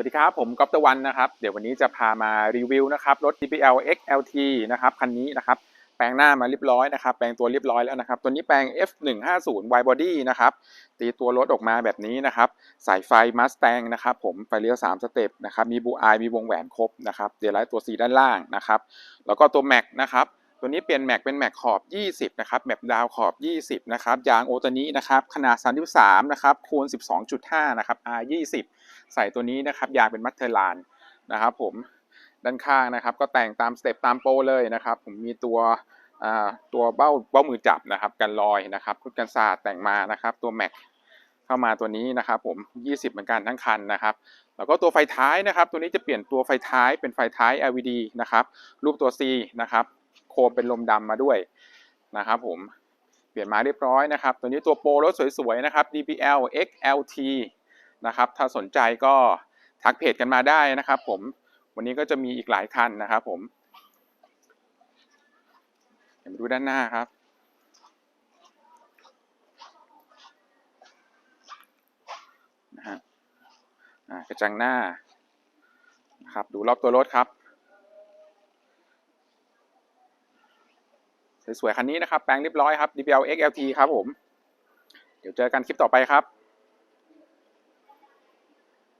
วัสดีครับผมก๊อฟตะวันนะครับเดี๋ยววันนี้จะพามารีวิวนะครับรถ DPL XLT นะครับคันนี้นะครับแปลงหน้ามาเรียบร้อยนะครับแปลงตัวเรียบร้อยแล้วนะครับตัวนี้แปลง F150 Y body นะครับตีตัวรถออกมาแบบนี้นะครับสายไฟ Mustang นะครับผมไฟเลี้ยว3สเต็ปนะครับมีบูอายมีวงแหวนครบนะครับเดี๋ยวไลท์ตัว C ด้านล่างนะครับแล้วก็ตัว Mac นะครับ ตัวนี้เปลี่ยนแม็กเป็นแม็กขอบ 20 นะครับแม็กดาวขอบ 20 นะครับ ยางโอตัวนี้นะครับ ขนาด 33 นะครับ คูณ 12.5 นะครับ R20 ใส่ตัวนี้นะครับ ยางเป็นมัตเทอร์ลานนะครับผม ด้านข้างนะครับ ก็แต่งตามสเต็ปตามโปรเลยนะครับ ผมมีตัวอ่าตัวเบ้าเบ้ามือจับนะครับ กันรอยนะครับพุทกันศาสตร์แต่งมานะครับ ตัวแม็กเข้ามาตัวนี้นะครับผม 20 เหมือนกันทั้งคันนะครับแล้วก็ตัวไฟท้ายนะครับ ตัวนี้จะเปลี่ยนตัวไฟท้ายเป็นไฟท้าย LED นะครับ รูปตัว C นะครับ มเป็นลมดำมาด้วยนะครับผมเปลี่ยนมาเรียบร้อยนะครับ ตัวนี้ตัวโปรรถสวยๆนะครับ DPL XLT นะครับถ้าสนใจก็ทักเพจกันมาได้นะครับผมวันนี้ก็จะมีอีกหลายคันนะครับผมเดี๋ยวมาดูด้านหน้าครับนะฮะกระจังหน้านะครับดูรอบตัวรถครับ สวยๆคันนี้นะครับ แปลงเรียบร้อยครับ DPL XLT ครับผม เดี๋ยวเจอกันคลิปต่อไปครับ